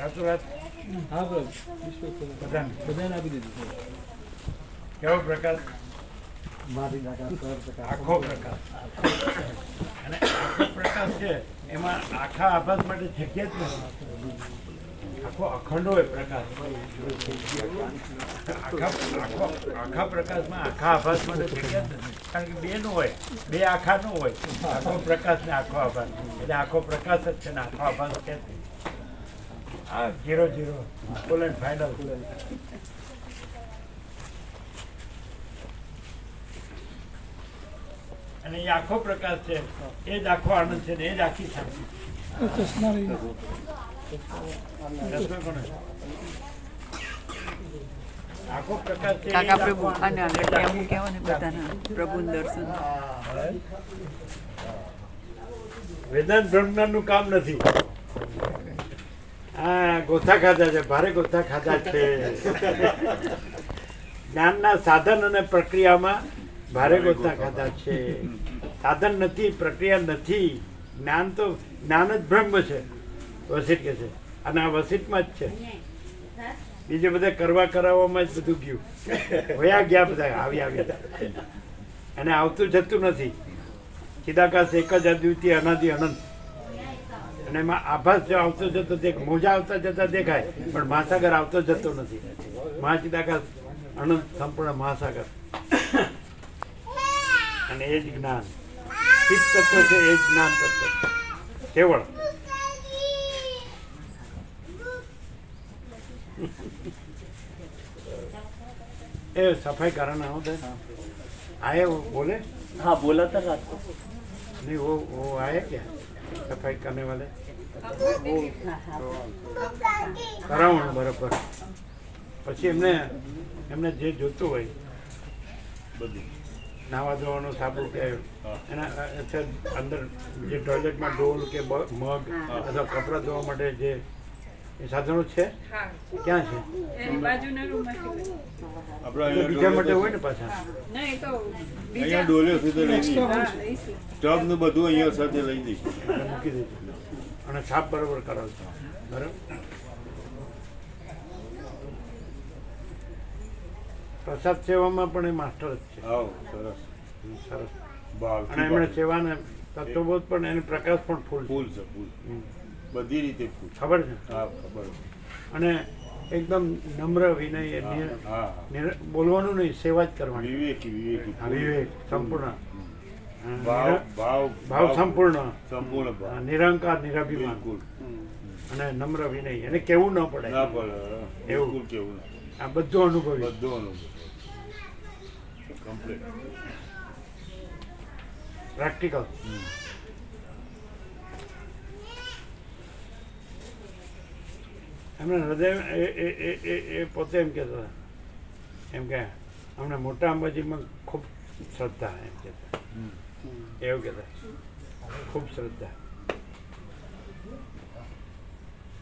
રાતોરાત હા બધાને. બધાને આપી દીધું. કેવો પ્રકાશ મારી આખો પ્રકાશ અને આખો પ્રકાશ છે એમાં આખા આભાસ માટે જગ્યા જ નથી. આખો અખંડ હોય પ્રકાશ આખા આખો આખા પ્રકાશમાં આખા આભાસ માટે જગ્યા જ નથી. કારણ કે બે નું હોય બે આખા નું હોય. આખો પ્રકાશ ને આખો આભાસ. એટલે આખો પ્રકાશ જ છે ને આખો આભાસ છે આ zero zero full and final અને એ આખો પ્રકાશ છે. એ જ આખો આનંદ છે ને એ જ આખી શાંતિ. આખો પ્રકાશ છે કાકા પ્રભુ અને આગળ આખી કહેવાય બધાના? પ્રભુનું દર્શન. વેદાંત બ્રહ્મનું કામ નથી. હા ગોથા ખાધા છે ભારે ગોથા ખાધા છે. જ્ઞાનના સાધન અને પ્રક્રિયામાં ભારે ગોથા ખાધા છે. સાધન નથી પ્રક્રિયા નથી. જ્ઞાન તો જ્ઞાન જ બ્રહ્મ છે. વસિત કે છે. અને આ વસિતમાં જ છે. બીજે બધા કરવા કરાવવામાં જ બધું ગયું. વયા ગયા બધા આવી આવી અને આવતું જતું નથી. ચિદાકાશ એક જ અદ્વિતીય અનાદિ અનંત. અને એમાં આભાસ જો આવતો જતો દેખ મોજા આવતા જતા દેખાય પણ મહાસાગર આવતો જતો નથી. મહાચિદાકાશ અનંત સંપૂર્ણ મહાસાગર. અને એ જ જ્ઞાન. સ્થિત તત્વ છે એ જ જ્ઞાન તત્વ. કેવળ. એ સફાઈ કારણ આ બોલે? હા બોલાતા નહીં વો આયા ક્યાં? रात को नहीं वो वो आए क्या सफाई करने वाले કરાવવાનું બરાબર પછી એમને એમને જે જોતું હોય બધું નાવા ધોવાનું સાબુ કે એના અ, અંદર જે ટોયલેટમાં ડોલ કે બ- મગ અથવા કપડાં ધોવા માટે જે એ સાધનો છે? ક્યાં છે? બીજા માટે હોય ને પાછા? અહીંયા ડોલ્યો સુધી લઈ લઈશું ને બધું અહીંયા સાથે લઈ જઈશ મૂકી દેજો. અને છાપ બરાબર કરાવજો બરાબર? પ્રસાદ સેવામાં પણ એ માસ્ટર જ છે. સરસ. સરસ. અને એમણે. સેવાને તત્વબોધ પણ એને પ્રકાશ પણ ફૂલ ફૂલ છે ફૂલ. બધી રીતે ખબર છે? હા ખબર અને એકદમ નમ્ર વિનય બોલવાનું નહીં સેવા જ કરવાની. વિવેકી વિવેકી. વિવેક સંપૂર્ણ. ભાવ ભાવ ભાવ સંપૂર્ણ. સંપૂર્ણ નિરંકાર નિરાભિમાન. અને નમ્ર વિનય. એને કેવું ન પડે. ના પડે એવું. કેવું આ બધો અનુભવ. બધો અનુભવ. કમ્પ્લીટ પ્રેક્ટિકલ એમને હૃદય એ એ એ પોતે એમ કહેતા હતા. એમ કે અમને મોટા અંબાજીમાં ખૂબ શ્રદ્ધા એમ કહેતા એવું કહેતા ખૂબ શ્રદ્ધા.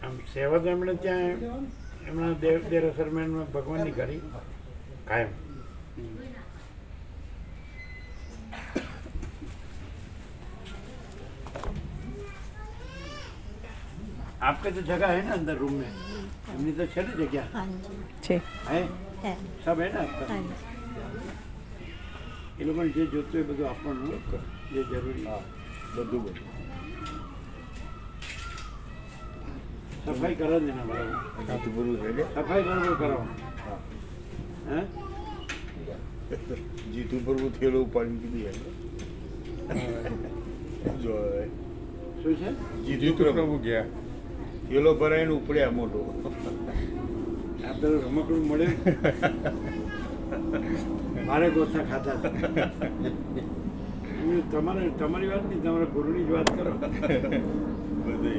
આમ સેવા તો એમણે ત્યાં એમના દેવ દેરાસરમાં ભગવાનની કરી કાયમ. आपके तो जगह है ना अंदर रूम में हमने तो चली जगह છે है सब है ना आपका એ લોકોને જે જોતું હોય બધું આપવાનું જે જરૂરી બધું બધું સફાઈ કરા દેના બરાબર કાચું પૂરું છે કે સફાઈ બરાબર કરાવો હે જીતું પર હું થેલો ઉપાડીને કીધી જો શું છે જીતું પ્રભુ ગયા થેલો ભરાઈને ઉપડ્યા મોટો આ પેલું રમકડું મળે. મારે ગોથા ખાતા તમારે તમારી વાત નહીં તમારા ગુરુની જ વાત કરો. બધે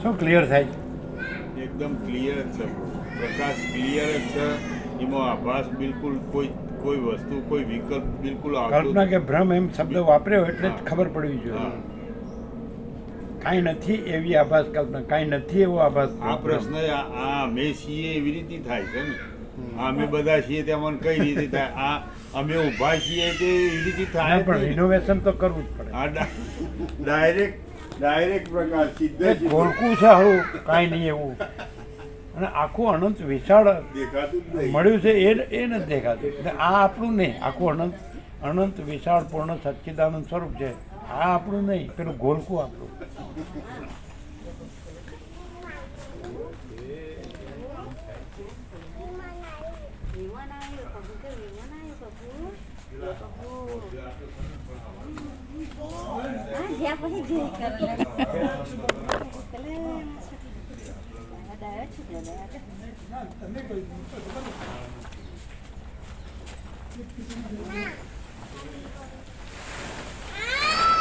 શું ક્લિયર થાય? એકદમ ક્લિયર છે. પ્રકાશ ક્લિયર જ છે. એમાં આભાસ બિલકુલ કોઈ કોઈ વસ્તુ કોઈ વિકલ્પ બિલકુલ કલ્પના કે ભ્રમ એમ શબ્દ વાપર્યો એટલે જ ખબર પડવી જોઈએ. કાંઈ નથી એવી આભાસ કલ્પના કાંઈ નથી એવો આભાસ આ પ્રશ્ન આ અમે છીએ એવી રીતે થાય છે ને? અમે બધા છીએ તે અમને કઈ રીતે થાય? આ અમે ઊભા છીએ તે એવી રીતે થાય પણ ઇનોવેશન તો કરવું જ પડે. આ ડાયરેક્ટ ડાયરેક્ટ પ્રકાર સીધે ગોળકું છે હારું કાંઈ નહીં એવું. અને આખું અનંત વિશાળ દેખાતું જ નહીં. મળ્યું છે એ એ નથી દેખાતું. એટલે આ આપણું નહીં આખું અનંત અનંત વિશાળ પૂર્ણ સચ્ચિદાનંદ સ્વરૂપ છે. આ આપણું નહીં પેલું ગોલકું આપણું. વિમાન Thank you.